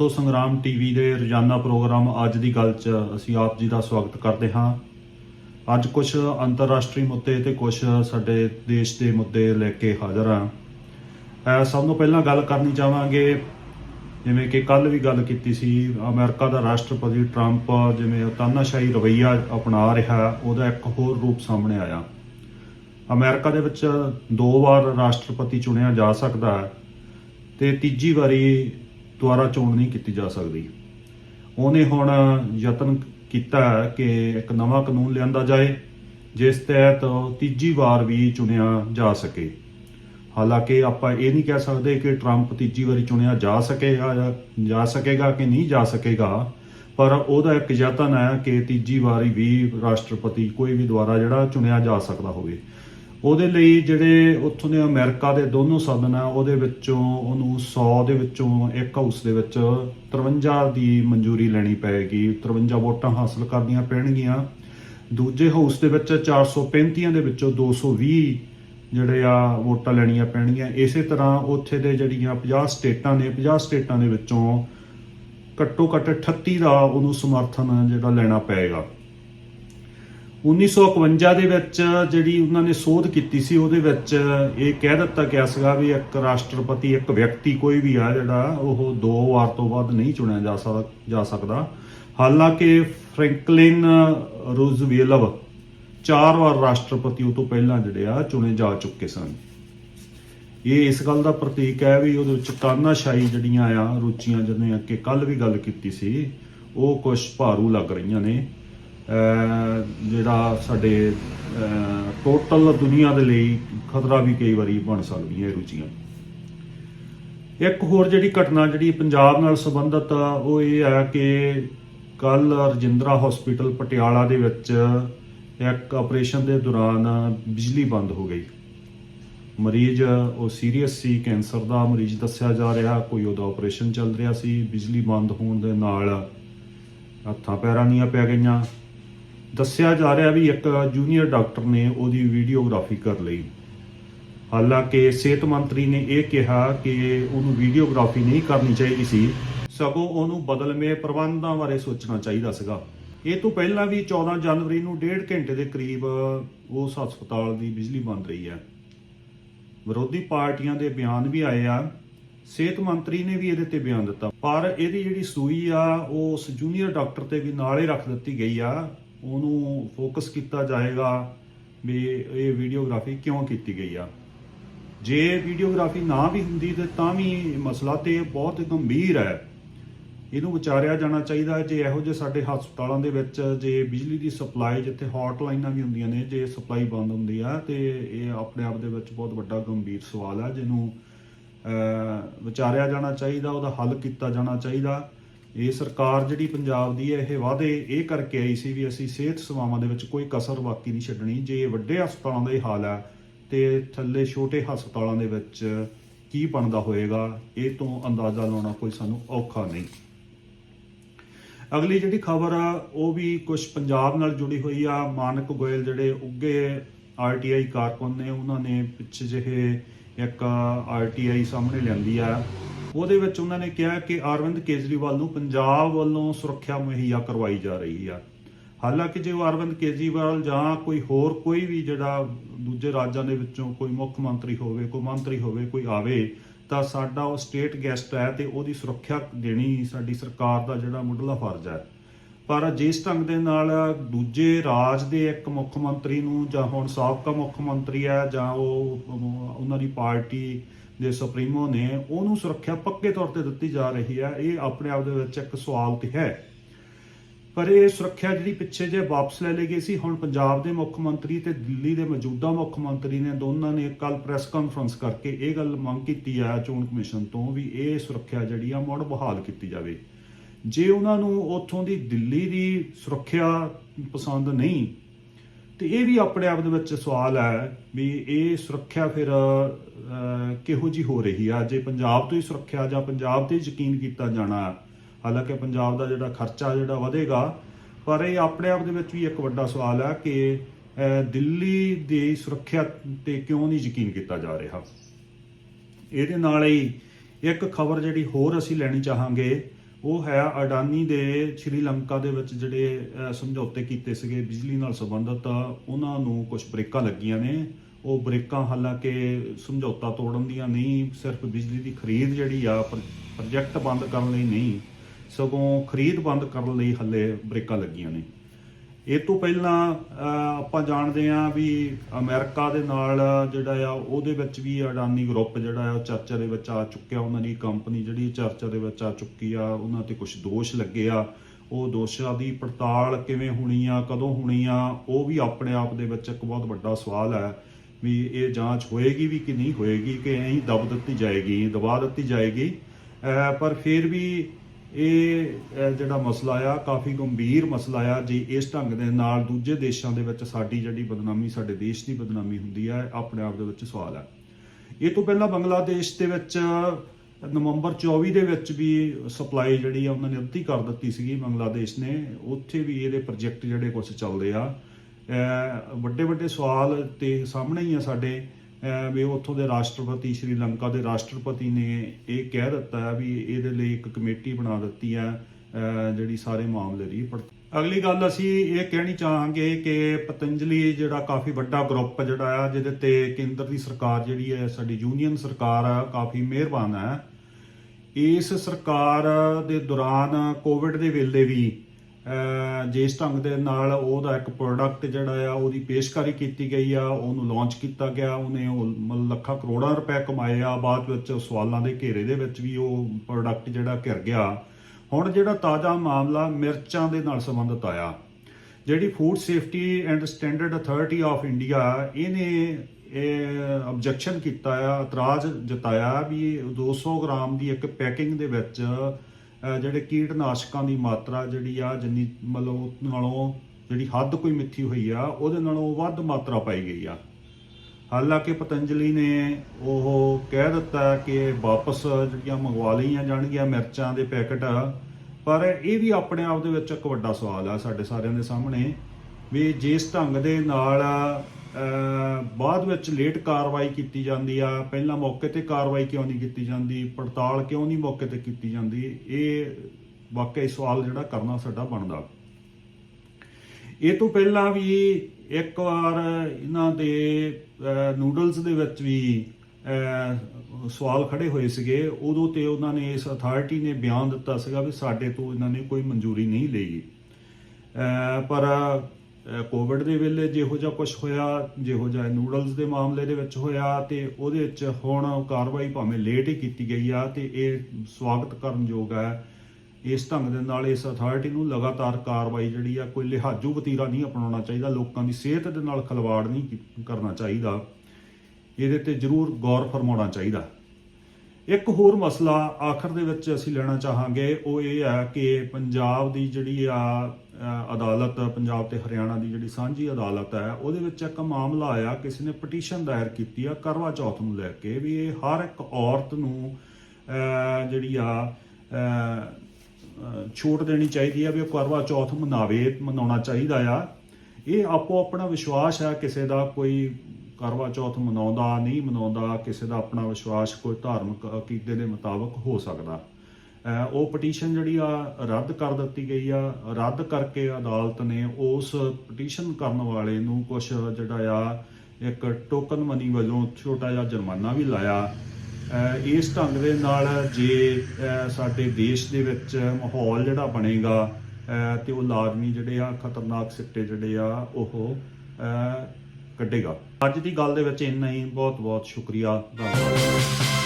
ਦੋਸਤੋ, ਸੰਗਰਾਮ ਟੀਵੀ ਦੇ ਰੋਜ਼ਾਨਾ ਪ੍ਰੋਗਰਾਮ ਅੱਜ ਦੀ ਗੱਲ 'ਚ ਅਸੀਂ ਆਪ ਜੀ ਦਾ ਸਵਾਗਤ ਕਰਦੇ ਹਾਂ। ਅੱਜ ਕੁਝ ਅੰਤਰਰਾਸ਼ਟਰੀ ਮੁੱਦੇ ਤੇ ਕੁਝ ਸਾਡੇ ਦੇਸ਼ ਦੇ ਮੁੱਦੇ ਲੈ ਕੇ ਹਾਜ਼ਰ ਹਾਂ। ਸਭ ਤੋਂ ਪਹਿਲਾਂ ਗੱਲ ਕਰਨੀ ਚਾਹਾਂਗੇ, ਜਿਵੇਂ ਕਿ ਕੱਲ ਵੀ ਗੱਲ ਕੀਤੀ ਸੀ, ਅਮਰੀਕਾ ਦਾ ਰਾਸ਼ਟਰਪਤੀ ਟਰੰਪ ਜਿਵੇਂ ਤਾਨਾਸ਼ਾਹੀ ਰਵੱਈਆ ਅਪਣਾ ਰਿਹਾ, ਉਹਦਾ ਇੱਕ ਹੋਰ ਰੂਪ ਸਾਹਮਣੇ ਆਇਆ। ਅਮਰੀਕਾ ਦੇ ਵਿੱਚ ਦੋ ਵਾਰ ਰਾਸ਼ਟਰਪਤੀ ਚੁਣਿਆ ਜਾ ਸਕਦਾ ਹੈ ਤੇ ਤੀਜੀ ਵਾਰੀ ਦੁਆਰਾ ਚੋਣ ਨਹੀਂ ਕੀਤੀ ਜਾ ਸਕਦੀ। ਉਹਨੇ ਹੁਣ ਯਤਨ ਕੀਤਾ ਹੈ ਕਿ ਇੱਕ ਨਵਾਂ ਕਾਨੂੰਨ ਲਿਆਂਦਾ ਜਾਏ, ਜਿਸ ਤਹਿਤ ਤੀਜੀ ਵਾਰ ਵੀ ਚੁਣਿਆ ਜਾ ਸਕੇ। ਹਾਲਾਂਕਿ ਆਪਾਂ ਇਹ ਨਹੀਂ ਕਹਿ ਸਕਦੇ ਕਿ ਟਰੰਪ ਤੀਜੀ ਵਾਰੀ ਚੁਣਿਆ ਜਾ ਸਕੇਗਾ ਜਾ ਸਕੇਗਾ ਕਿ ਨਹੀਂ ਜਾ ਸਕੇਗਾ, ਪਰ ਉਹਦਾ ਇੱਕ ਯਤਨ ਹੈ ਕਿ ਤੀਜੀ ਵਾਰੀ ਵੀ ਰਾਸ਼ਟਰਪਤੀ ਕੋਈ ਵੀ ਦੁਆਰਾ ਜਿਹੜਾ ਚੁਣਿਆ ਜਾ ਸਕਦਾ ਹੋਵੇ। ਉਹਦੇ ਲਈ ਜਿਹੜੇ ਉੱਥੋਂ ਦੇ ਅਮਰੀਕਾ ਦੇ ਦੋਨੋਂ ਸਦਨ ਆ, ਉਹਦੇ ਵਿੱਚੋਂ ਉਹਨੂੰ 100 ਦੇ ਵਿੱਚੋਂ ਇੱਕ ਹਾਊਸ ਦੇ ਵਿੱਚ 53 ਦੀ ਮਨਜ਼ੂਰੀ ਲੈਣੀ ਪਏਗੀ। 53 ਵੋਟਾਂ ਹਾਸਲ ਕਰਨੀਆਂ ਪੈਣਗੀਆਂ। ਦੂਜੇ ਹਾਊਸ ਦੇ ਵਿੱਚ 435 ਦੇ ਵਿੱਚੋਂ 220 ਜਿਹੜੇ ਆ ਵੋਟਾਂ ਲੈਣੀਆਂ ਪੈਣਗੀਆਂ। ਇਸੇ ਤਰ੍ਹਾਂ ਉੱਥੇ ਦੇ ਜਿਹੜੀਆਂ 50 ਸਟੇਟਾਂ ਨੇ 50 ਸਟੇਟਾਂ ਦੇ ਵਿੱਚੋਂ ਘੱਟੋ ਘੱਟ 38 ਦਾ ਉਹਨੂੰ ਸਮਰਥਨ ਜਿਹੜਾ ਲੈਣਾ ਪਏਗਾ। 1951 ਦੇ ਵਿੱਚ ਜਿਹੜੀ ਉਹਨਾਂ ਨੇ ਸੋਧ ਕੀਤੀ ਸੀ, ਉਹਦੇ ਵਿੱਚ ਇਹ ਕਹਿ ਦਿੱਤਾ ਗਿਆ ਸੀਗਾ ਵੀ ਇੱਕ ਰਾਸ਼ਟਰਪਤੀ, ਇੱਕ ਵਿਅਕਤੀ ਕੋਈ ਵੀ ਆ ਜਿਹੜਾ ਉਹ ਦੋ ਵਾਰ ਤੋਂ ਵੱਧ ਨਹੀਂ ਚੁਣਿਆ ਜਾ ਸਕਦਾ ਜਾ ਸਕਦਾ। ਹਾਲਾਂਕਿ ਫ੍ਰੈਂਕਲਿਨ ਰੂਜ਼ਵੈਲਟ ਚਾਰ ਵਾਰ ਰਾਸ਼ਟਰਪਤੀ, ਉਹ ਤੋਂ ਪਹਿਲਾਂ ਜਿਹੜੇ ਆ ਚੁਣੇ ਜਾ ਚੁੱਕੇ ਸਨ। ਇਹ ਇਸ ਗੱਲ ਦਾ ਪ੍ਰਤੀਕ ਹੈ ਵੀ ਉਹਦੇ ਵਿੱਚ ਤਾਨਾਸ਼ਾਹੀ ਜਿਹੜੀਆਂ ਆ, ਰੁਚੀਆਂ ਜਿਹੜੀਆਂ ਕਿ ਕੱਲ ਵੀ ਗੱਲ ਕੀਤੀ ਸੀ, ਉਹ ਕੁਝ ਭਾਰੂ ਲੱਗ ਰਹੀਆਂ ਨੇ। ਜਿਹੜਾ ਸਾਡੇ ਟੋਟਲ ਦੁਨੀਆ ਦੇ ਲਈ ਖਤਰਾ ਵੀ ਕਈ ਵਾਰੀ ਬਣ ਸਕਦੀਆਂ ਇਹ ਰੁਚੀਆਂ। ਇੱਕ ਹੋਰ ਜਿਹੜੀ ਘਟਨਾ ਜਿਹੜੀ ਪੰਜਾਬ ਨਾਲ ਸੰਬੰਧਿਤ ਆ, ਉਹ ਇਹ ਹੈ ਕਿ ਕੱਲ ਰਜਿੰਦਰਾ ਹਸਪੀਟਲ ਪਟਿਆਲਾ ਦੇ ਵਿੱਚ ਇੱਕ ਆਪਰੇਸ਼ਨ ਦੇ ਦੌਰਾਨ ਬਿਜਲੀ ਬੰਦ ਹੋ ਗਈ। ਮਰੀਜ਼, ਉਹ ਸੀਰੀਅਸ ਸੀ, ਕੈਂਸਰ ਦਾ ਮਰੀਜ਼ ਦੱਸਿਆ ਜਾ ਰਿਹਾ, ਕੋਈ ਉਹਦਾ ਆਪਰੇਸ਼ਨ ਚੱਲ ਰਿਹਾ ਸੀ, ਬਿਜਲੀ ਬੰਦ ਹੋਣ ਦੇ ਨਾਲ ਹੱਥਾਂ ਪੈਰਾਂ ਦੀਆਂ ਪੈ ਗਈਆਂ। ਦੱਸਿਆ ਜਾ ਰਿਹਾ ਵੀ ਇੱਕ ਜੂਨੀਅਰ ਡਾਕਟਰ ਨੇ ਉਹਦੀ ਵੀਡੀਓਗ੍ਰਾਫੀ ਕਰ ਲਈ। ਹਾਲਾਂਕਿ ਸਿਹਤ ਮੰਤਰੀ ਨੇ ਇਹ ਕਿਹਾ ਕਿ ਉਹਨੂੰ ਵੀਡੀਓਗ੍ਰਾਫੀ ਨਹੀਂ ਕਰਨੀ ਚਾਹੀਦੀ ਸੀ। ਸਗੋਂ ਉਹਨੂੰ ਬਦਲਵੇਂ ਪ੍ਰਬੰਧਾਂ ਬਾਰੇ ਸੋਚਣਾ ਚਾਹੀਦਾ ਸੀਗਾ। ਇਹ ਤੋਂ ਪਹਿਲਾਂ ਵੀ 14 ਜਨਵਰੀ ਨੂੰ ਡੇਢ ਘੰਟੇ ਦੇ ਕਰੀਬ ਉਸ ਹਸਪਤਾਲ ਦੀ ਬਿਜਲੀ ਬੰਦ ਰਹੀ ਹੈ। ਵਿਰੋਧੀ ਪਾਰਟੀਆਂ ਦੇ ਬਿਆਨ ਵੀ ਆਏ ਆ। ਸਿਹਤ ਮੰਤਰੀ ਨੇ ਵੀ ਇਹਦੇ ਤੇ ਬਿਆਨ ਦਿੱਤਾ। ਪਰ ਇਹਦੀ ਜਿਹੜੀ ਸੂਈ ਆ, ਉਹ ਉਸ ਜੂਨੀਅਰ ਡਾਕਟਰ ਤੇ ਵੀ ਨਾਲ ਹੀ ਰੱਖ ਦਿੱਤੀ ਗਈ ਆ। ਉਹਨੂੰ ਫੋਕਸ ਕੀਤਾ ਜਾਏਗਾ ਵੀ ਇਹ ਵੀਡੀਓਗ੍ਰਾਫੀ ਕਿਉਂ ਕੀਤੀ ਗਈ ਆ। ਜੇ ਵੀਡੀਓਗ੍ਰਾਫੀ ਨਾ ਵੀ ਹੁੰਦੀ ਤੇ ਤਾਂ ਵੀ ਮਸਲਾ ਤੇ ਬਹੁਤ ਗੰਭੀਰ ਹੈ। ਇਹਨੂੰ ਵਿਚਾਰਿਆ ਜਾਣਾ ਚਾਹੀਦਾ ਹੈ, ਜੇ ਇਹੋ ਜਿਹੇ ਸਾਡੇ ਹਸਪਤਾਲਾਂ ਦੇ ਵਿੱਚ ਜੇ ਬਿਜਲੀ ਦੀ ਸਪਲਾਈ ਜਿੱਥੇ ਹੌਟਲਾਈਨਾਂ ਵੀ ਹੁੰਦੀਆਂ ਨੇ, ਜੇ ਸਪਲਾਈ ਬੰਦ ਹੁੰਦੀ ਆ, ਤੇ ਇਹ ਆਪਣੇ ਆਪ ਦੇ ਵਿੱਚ ਬਹੁਤ ਵੱਡਾ ਗੰਭੀਰ ਸਵਾਲ ਹੈ ਜਿਹਨੂੰ ਵਿਚਾਰਿਆ ਜਾਣਾ ਚਾਹੀਦਾ, ਉਹਦਾ ਹੱਲ ਕੀਤਾ ਜਾਣਾ ਚਾਹੀਦਾ। ਇਹ ਸਰਕਾਰ ਜਿਹੜੀ ਪੰਜਾਬ ਦੀ ਹੈ, ਇਹ ਵਾਅਦੇ ਇਹ ਕਰਕੇ ਆਈ ਸੀ ਵੀ ਅਸੀਂ ਸਿਹਤ ਸੇਵਾਵਾਂ ਦੇ ਵਿੱਚ ਕੋਈ ਕਸਰ ਬਾਕੀ ਨਹੀਂ ਛੱਡਣੀ। ਜੇ ਵੱਡੇ ਹਸਪਤਾਲਾਂ ਦਾ ਇਹ ਹਾਲ ਹੈ ਤੇ ਥੱਲੇ ਛੋਟੇ ਹਸਪਤਾਲਾਂ ਦੇ ਵਿੱਚ ਕੀ ਬਣਦਾ ਹੋਏਗਾ, ਇਹ ਤੋਂ ਅੰਦਾਜ਼ਾ ਲਾਉਣਾ ਕੋਈ ਸਾਨੂੰ ਔਖਾ ਨਹੀਂ। ਅਗਲੀ ਜਿਹੜੀ ਖਬਰ ਆ, ਉਹ ਵੀ ਕੁਝ ਪੰਜਾਬ ਨਾਲ ਜੁੜੀ ਹੋਈ ਆ। ਮਾਨਕ ਗੋਇਲ ਜਿਹੜੇ ਉੱਗੇ ਆਰਟੀਆਈ ਕਾਰਕੁਨ ਨੇ, ਉਹਨਾਂ ਨੇ ਪਿੱਛੇ ਜਿਹੇ ਇੱਕ ਆਰਟੀਆਈ ਸਾਹਮਣੇ ਲਿਆਂਦੀ ਆ। ਉਹਦੇ ਵਿੱਚ ਉਹਨਾਂ ਨੇ ਕਿਹਾ ਕਿ ਅਰਵਿੰਦ ਕੇਜਰੀਵਾਲ ਨੂੰ ਪੰਜਾਬ ਵੱਲੋਂ ਸੁਰੱਖਿਆ ਮੁਹੱਈਆ ਕਰਵਾਈ ਜਾ ਰਹੀ ਆ। ਹਾਲਾਂਕਿ ਜੇ ਉਹ ਅਰਵਿੰਦ ਕੇਜਰੀਵਾਲ ਜਾਂ ਕੋਈ ਹੋਰ ਕੋਈ ਵੀ ਜਿਹੜਾ ਦੂਜੇ ਰਾਜਾਂ ਦੇ ਵਿੱਚੋਂ ਕੋਈ ਮੁੱਖ ਮੰਤਰੀ ਹੋਵੇ, ਕੋਈ ਮੰਤਰੀ ਹੋਵੇ, ਕੋਈ ਆਵੇ, ਤਾਂ ਸਾਡਾ ਉਹ ਸਟੇਟ ਗੈਸਟ ਹੈ ਤੇ ਉਹਦੀ ਸੁਰੱਖਿਆ ਦੇਣੀ ਸਾਡੀ ਸਰਕਾਰ ਦਾ ਜਿਹੜਾ ਮੁੱਢਲਾ ਫਰਜ਼ ਹੈ। ਪਰ ਜਿਸ ਢੰਗ ਦੇ ਨਾਲ ਦੂਜੇ ਰਾਜ ਦੇ ਇੱਕ ਮੁੱਖ ਮੰਤਰੀ ਨੂੰ ਜਾਂ ਹੁਣ ਸਾਬਕਾ ਮੁੱਖ ਮੰਤਰੀ ਹੈ ਜਾਂ ਉਹ ਉਹਨਾਂ ਦੀ ਪਾਰਟੀ ਦੇ ਸੁਪਰੀਮੋ ਨੇ ਉਹਨੂੰ ਸੁਰੱਖਿਆ ਪੱਕੇ ਤੌਰ ਤੇ ਦਿੱਤੀ ਜਾ ਰਹੀ ਹੈ। ਇਹ ਆਪਣੇ ਆਪ ਦੇ ਵਿੱਚ ਇੱਕ ਸਵਾਲ ਤੇ ਹੈ। ਪਰ ਇਹ ਸੁਰੱਖਿਆ ਜਿਹੜੀ ਪਿੱਛੇ ਜੇ ਵਾਪਸ ਲੈ ਲਈ ਗਈ ਸੀ, ਹੁਣ ਪੰਜਾਬ ਦੇ ਮੁੱਖ ਮੰਤਰੀ ਤੇ ਦਿੱਲੀ ਦੇ ਮੌਜੂਦਾ ਮੁੱਖ ਮੰਤਰੀ ਨੇ ਦੋਨਾਂ ਨੇ ਕੱਲ ਪ੍ਰੈਸ ਕਾਨਫਰੰਸ ਕਰਕੇ ਇਹ ਗੱਲ ਮੰਗ ਕੀਤੀ ਆ ਚੋਣ ਕਮਿਸ਼ਨ ਤੋਂ ਵੀ ਇਹ ਸੁਰੱਖਿਆ ਜਿਹੜੀ ਆ ਮੁੜ ਬਹਾਲ ਕੀਤੀ ਜਾਵੇ। ਜੇ ਉਹਨਾਂ ਨੂੰ ਉੱਥੋਂ ਦੀ ਦਿੱਲੀ ਦੀ ਸੁਰੱਖਿਆ ਪਸੰਦ ਨਹੀਂ ਤੇ ਇਹ ਵੀ ਆਪਣੇ ਆਪ ਦੇ ਵਿੱਚ ਸਵਾਲ ਹੈ ਵੀ ਇਹ ਸੁਰੱਖਿਆ ਫਿਰ ਕਿਹੋ ਜੀ ਹੋ ਰਹੀ ਆ? ਜੇ ਪੰਜਾਬ ਤੋਂ ਹੀ ਸੁਰੱਖਿਆ ਜਾਂ ਪੰਜਾਬ ਤੇ ਯਕੀਨ ਕੀਤਾ ਜਾਣਾ, ਹਾਲਾਂਕਿ ਪੰਜਾਬ ਦਾ ਜਿਹੜਾ ਖਰਚਾ ਜਿਹੜਾ ਵਧੇਗਾ, ਪਰ ਇਹ ਆਪਣੇ ਆਪ ਦੇ ਵਿੱਚ ਵੀ ਇੱਕ ਵੱਡਾ ਸਵਾਲ ਹੈ ਕਿ ਦਿੱਲੀ ਦੀ ਸੁਰੱਖਿਆ ਤੇ ਕਿਉਂ ਨਹੀਂ ਯਕੀਨ ਕੀਤਾ ਜਾ ਰਿਹਾ? ਇਹਦੇ ਨਾਲ ਹੀ ਇੱਕ ਖਬਰ ਜਿਹੜੀ ਹੋਰ ਅਸੀਂ ਲੈਣੀ ਚਾਹਾਂਗੇ ਉਹ ਹੈ ਅਡਾਨੀ ਦੇ ਸ਼੍ਰੀਲੰਕਾ ਦੇ ਵਿੱਚ ਜਿਹੜੇ ਸਮਝੌਤੇ ਕੀਤੇ ਸੀਗੇ ਬਿਜਲੀ ਨਾਲ ਸੰਬੰਧਿਤ, ਉਹਨਾਂ ਨੂੰ ਕੁਝ ਬ੍ਰੇਕਾਂ ਲੱਗੀਆਂ ਨੇ। ਉਹ ਬ੍ਰੇਕਾਂ ਹਾਲਾਂਕਿ ਸਮਝੌਤਾ ਤੋੜਨ ਦੀਆਂ ਨਹੀਂ, ਸਿਰਫ ਬਿਜਲੀ ਦੀ ਖਰੀਦ ਜਿਹੜੀ ਆ, ਪ੍ਰ- ਪ੍ਰੋਜੈਕਟ ਬੰਦ ਕਰਨ ਲਈ ਨਹੀਂ, ਸਗੋਂ ਖਰੀਦ ਬੰਦ ਕਰਨ ਲਈ ਹੱਲੇ ਬ੍ਰੇਕਾਂ ਲੱਗੀਆਂ ਨੇ। ਇਹ ਤੋਂ ਪਹਿਲਾਂ ਆਪਾਂ ਜਾਣਦੇ ਹਾਂ ਵੀ ਅਮਰੀਕਾ ਦੇ ਨਾਲ ਜਿਹੜਾ ਆ, ਉਹਦੇ ਵਿੱਚ ਵੀ ਅਡਾਨੀ ਗਰੁੱਪ ਜਿਹੜਾ ਆ, ਉਹ ਚਰਚਾ ਦੇ ਵਿੱਚ ਆ ਚੁੱਕਿਆ। ਉਹਨਾਂ ਦੀ ਕੰਪਨੀ ਜਿਹੜੀ ਚਰਚਾ ਦੇ ਵਿੱਚ ਆ ਚੁੱਕੀ ਆ। ਉਹਨਾਂ ਤੇ ਕੁਝ ਦੋਸ਼ ਲੱਗੇ ਆ। ਉਹ ਦੋਸ਼ਾਂ ਦੀ ਪੜਤਾਲ ਕਿਵੇਂ ਹੋਣੀ ਆ, ਕਦੋਂ ਹੋਣੀ ਆ, ਉਹ ਵੀ ਆਪਣੇ ਆਪ ਦੇ ਵਿੱਚ ਇੱਕ ਬਹੁਤ ਵੱਡਾ ਸਵਾਲ ਹੈ ਵੀ ਇਹ ਜਾਂਚ ਹੋਏਗੀ ਵੀ ਕਿ ਨਹੀਂ ਹੋਏਗੀ, ਕਿ ਐਂ ਹੀ ਦਬ ਦਿੱਤੀ ਜਾਏਗੀ, ਦਬਾ ਦਿੱਤੀ ਜਾਏਗੀ। ਪਰ ਫਿਰ ਵੀ ਇਹ ਜਿਹੜਾ ਮਸਲਾ ਆ, ਕਾਫੀ ਗੰਭੀਰ ਮਸਲਾ ਆ। ਜੇ ਇਸ ਢੰਗ ਦੇ ਨਾਲ ਦੂਜੇ ਦੇਸ਼ਾਂ ਦੇ ਵਿੱਚ ਸਾਡੀ ਜਿਹੜੀ ਬਦਨਾਮੀ, ਸਾਡੇ ਦੇਸ਼ ਦੀ ਬਦਨਾਮੀ ਹੁੰਦੀ ਆ ਆਪਣੇ ਆਪ ਦੇ ਵਿੱਚ ਸਵਾਲ ਆ। ਇਹ ਤੋਂ ਪਹਿਲਾਂ ਬੰਗਲਾਦੇਸ਼ ਦੇ ਵਿੱਚ ਨਵੰਬਰ 24 ਦੇ ਵਿੱਚ ਵੀ ਸਪਲਾਈ ਜਿਹੜੀ ਆ, ਉਹਨਾਂ ਨੇ ਅੱਧੀ ਕਰ ਦਿੱਤੀ ਸੀਗੀ ਬੰਗਲਾਦੇਸ਼ ਨੇ। ਉੱਥੇ ਵੀ ਇਹਦੇ ਪ੍ਰੋਜੈਕਟ ਜਿਹੜੇ ਕੁਝ ਚੱਲਦੇ ਆ। ਵੱਡੇ ਵੱਡੇ ਸਵਾਲ ਤੇ ਸਾਹਮਣੇ ਹੀ ਆ ਸਾਡੇ। ਵੀ ਉੱਥੋਂ ਦੇ ਰਾਸ਼ਟਰਪਤੀ ਸ਼੍ਰੀਲੰਕਾ ਦੇ ਰਾਸ਼ਟਰਪਤੀ ਨੇ ਇਹ ਕਹਿ ਦਿੱਤਾ ਹੈ ਵੀ ਇਹਦੇ ਲਈ ਇੱਕ ਕਮੇਟੀ ਬਣਾ ਦਿੱਤੀ ਹੈ ਜਿਹੜੀ ਸਾਰੇ ਮਾਮਲੇ ਦੀ ਪੜਤਾਲ ਅਗਲੀ ਗੱਲ ਅਸੀਂ ਇਹ ਕਹਿਣੀ ਚਾਹਾਂਗੇ ਕਿ ਪਤੰਜਲੀ ਜਿਹੜਾ ਕਾਫੀ ਵੱਡਾ ਗਰੁੱਪ ਜਿਹੜਾ ਆ, ਜਿਹਦੇ ਤੇ ਕੇਂਦਰ ਦੀ ਸਰਕਾਰ ਜਿਹੜੀ ਹੈ, ਸਾਡੀ ਯੂਨੀਅਨ ਸਰਕਾਰ ਆ, ਕਾਫੀ ਮਿਹਰਬਾਨ ਹੈ। ਇਸ ਸਰਕਾਰ ਦੇ ਦੌਰਾਨ ਕੋਵਿਡ ਦੇ ਵੇਲੇ ਵੀ ਜਿਸ ਢੰਗ ਦੇ ਨਾਲ ਉਹਦਾ ਇੱਕ ਪ੍ਰੋਡਕਟ ਜਿਹੜਾ ਆ, ਉਹਦੀ ਪੇਸ਼ਕਾਰੀ ਕੀਤੀ ਗਈ ਆ, ਉਹਨੂੰ ਲਾਂਚ ਕੀਤਾ ਗਿਆ, ਉਹਨੇ ਉਹ ਮਤਲਬ ਲੱਖਾਂ ਕਰੋੜਾਂ ਰੁਪਏ ਕਮਾਏ ਆ, ਬਾਅਦ ਵਿੱਚ ਸਵਾਲਾਂ ਦੇ ਘੇਰੇ ਦੇ ਵਿੱਚ ਵੀ ਉਹ ਪ੍ਰੋਡਕਟ ਜਿਹੜਾ ਘਿਰ ਗਿਆ। ਹੁਣ ਜਿਹੜਾ ਤਾਜ਼ਾ ਮਾਮਲਾ ਮਿਰਚਾਂ ਦੇ ਨਾਲ ਸੰਬੰਧਿਤ ਆਇਆ। ਜਿਹੜੀ food safety and standard authority of India ਇਹਨੇ ਇਹ ਆਬਜੈਕਸ਼ਨ ਕੀਤਾ ਆ, ਇਤਰਾਜ਼ ਜਤਾਇਆ ਵੀ ਇਹ 200 ਗ੍ਰਾਮ ਦੀ ਇੱਕ ਪੈਕਿੰਗ ਦੇ ਵਿੱਚ ਜਿਹੜੇ ਕੀਟਨਾਸ਼ਕਾਂ ਦੀ ਮਾਤਰਾ ਜਿਹੜੀ ਆ, ਜਿੰਨੀ ਮਤਲਬ ਨਾਲੋਂ ਜਿਹੜੀ ਹੱਦ ਕੋਈ ਮਿੱਥੀ ਹੋਈ ਆ, ਉਹਦੇ ਨਾਲੋਂ ਵੱਧ ਮਾਤਰਾ ਪਾਈ ਗਈ ਆ। ਹਾਲਾਂਕਿ ਪਤੰਜਲੀ ਨੇ ਉਹ ਕਹਿ ਦਿੱਤਾ ਕਿ ਵਾਪਸ ਜਿਹੜੀਆਂ ਮੰਗਵਾ ਲਈਆਂ ਜਾਣਗੀਆਂ ਮਿਰਚਾਂ ਦੇ ਪੈਕਟ, ਪਰ ਇਹ ਵੀ ਆਪਣੇ ਆਪ ਦੇ ਵਿੱਚ ਇੱਕ ਵੱਡਾ ਸਵਾਲ ਆ ਸਾਡੇ ਸਾਰਿਆਂ ਦੇ ਸਾਹਮਣੇ, ਵੀ ਜਿਸ ਢੰਗ ਦੇ ਨਾਲ ਬਾਅਦ ਵਿੱਚ ਲੇਟ ਕਾਰਵਾਈ ਕੀਤੀ ਜਾਂਦੀ ਆ। ਪਹਿਲਾਂ ਮੌਕੇ ਤੇ ਕਾਰਵਾਈ ਕਿਉਂ ਨਹੀਂ ਕੀਤੀ ਜਾਂਦੀ? ਪੜਤਾਲ ਕਿਉਂ ਨਹੀਂ ਮੌਕੇ ਤੇ ਕੀਤੀ ਜਾਂਦੀ? ਇਹ ਵਾਕਈ ਸਵਾਲ ਜਿਹੜਾ ਕਰਨਾ ਸਾਡਾ ਬਣਦਾ। ਇਹ ਤੋਂ ਪਹਿਲਾਂ ਵੀ ਇੱਕ ਵਾਰ ਇਹਨਾਂ ਦੇ ਨੂਡਲਸ ਦੇ ਵਿੱਚ ਵੀ ਸਵਾਲ ਖੜੇ ਹੋਏ ਸੀਗੇ। ਉਦੋਂ ਤੇ ਉਹਨਾਂ ਨੇ ਇਸ ਅਥਾਰਟੀ ਨੇ ਬਿਆਨ ਦਿੱਤਾ ਸੀਗਾ ਵੀ ਸਾਡੇ ਤੋਂ ਇਹਨਾਂ ਨੇ ਕੋਈ ਮਨਜ਼ੂਰੀ ਨਹੀਂ ਲਈ। ਪਰ ਕੋਵਿਡ ਦੇ ਵੇਲੇ ਜਿਹੋ ਜਿਹਾ ਕੁਝ ਹੋਇਆ, ਜਿਹੋ ਜਿਹਾ ਨੂਡਲਸ ਦੇ ਮਾਮਲੇ ਦੇ ਵਿੱਚ ਹੋਇਆ ਤੇ ਉਹਦੇ ਵਿੱਚ ਹੁਣ ਕਾਰਵਾਈ ਭਾਵੇਂ ਲੇਟ ਹੀ ਕੀਤੀ ਗਈ ਆ ਤੇ ਇਹ ਸਵਾਗਤ ਕਰਨਯੋਗ ਹੈ। ਇਸ ਢੰਗ ਦੇ ਨਾਲ ਇਸ ਅਥਾਰਟੀ ਨੂੰ ਲਗਾਤਾਰ ਕਾਰਵਾਈ ਜਿਹੜੀ ਆ ਕੋਈ ਲਿਹਾਜ਼ੂ ਵਤੀਰਾ ਨਹੀਂ ਅਪਣਾਉਣਾ ਚਾਹੀਦਾ, ਲੋਕਾਂ ਦੀ ਸਿਹਤ ਦੇ ਨਾਲ ਖਿਲਵਾੜ ਨਹੀਂ ਕਰਨਾ ਚਾਹੀਦਾ। ਇਹਦੇ ਤੇ ਜ਼ਰੂਰ ਗੌਰ ਫਰਮਾਉਣਾ ਚਾਹੀਦਾ। ਇੱਕ ਹੋਰ ਮਸਲਾ ਆਖਰ ਦੇ ਵਿੱਚ ਅਸੀਂ ਲੈਣਾ ਚਾਹਾਂਗੇ, ਉਹ ਇਹ ਆ ਕਿ ਪੰਜਾਬ ਦੀ ਜਿਹੜੀ ਆ ਅਦਾਲਤ, ਪੰਜਾਬ ਤੇ ਹਰਿਆਣਾ ਦੀ ਜਿਹੜੀ ਸਾਂਝੀ ਅਦਾਲਤ ਹੈ, ਉਹਦੇ ਵਿੱਚ ਇੱਕ ਮਾਮਲਾ ਆਇਆ, ਕਿਸੇ ਨੇ ਪਟੀਸ਼ਨ ਦਾਇਰ ਕੀਤੀ ਆ ਕਰਵਾ ਚੌਥ ਨੂੰ ਲੈ ਕੇ ਵੀ ਇਹ ਹਰ ਇੱਕ ਔਰਤ ਨੂੰ ਜਿਹੜੀ ਆ ਛੋਟ ਦੇਣੀ ਚਾਹੀਦੀ ਆ ਵੀ ਉਹ ਕਰਵਾ ਚੌਥ ਮਨਾਵੇ, ਮਨਾਉਣਾ ਚਾਹੀਦਾ ਆ। ਇਹ ਆਪੋ ਆਪਣਾ ਵਿਸ਼ਵਾਸ ਹੈ ਕਿਸੇ ਦਾ ਕੋਈ ਕਰਵਾ ਚੌਥ ਮਨਾਉਂਦਾ ਨਹੀਂ ਮਨਾਉਂਦਾ, ਕਿਸੇ ਦਾ ਆਪਣਾ ਵਿਸ਼ਵਾਸ ਕੋਈ ਧਾਰਮਿਕ ਅਕੀਦੇ ਦੇ ਮੁਤਾਬਕ ਹੋ ਸਕਦਾ। ਉਹ ਪਟੀਸ਼ਨ ਜਿਹੜੀ ਆ, ਰੱਦ ਕਰ ਦਿੱਤੀ ਗਈ ਆ। ਰੱਦ ਕਰਕੇ ਅਦਾਲਤ ਨੇ ਉਸ ਪਟੀਸ਼ਨ ਕਰਨ ਵਾਲੇ ਨੂੰ ਕੁਝ ਜਿਹੜਾ ਆ, ਇੱਕ ਟੋਕਨ ਮਨੀ ਵਜੋਂ ਛੋਟਾ ਜਿਹਾ ਜੁਰਮਾਨਾ ਵੀ ਲਾਇਆ। ਇਸ ਢੰਗ ਦੇ ਨਾਲ ਜੇ ਸਾਡੇ ਦੇਸ਼ ਦੇ ਵਿੱਚ ਮਾਹੌਲ ਜਿਹੜਾ ਬਣੇਗਾ ਅਹ ਤੇ ਉਹ ਲਾਜ਼ਮੀ ਜਿਹੜੇ ਆ, ਖਤਰਨਾਕ ਸਿੱਟੇ ਜਿਹੜੇ ਆ, ਉਹ ਕੱਢੇਗਾ। ਅੱਜ ਦੀ ਗੱਲ ਦੇ ਵਿੱਚ ਇੰਨਾ ਹੀ। ਬਹੁਤ ਬਹੁਤ ਸ਼ੁਕਰੀਆ। ਧੰਨਵਾਦ।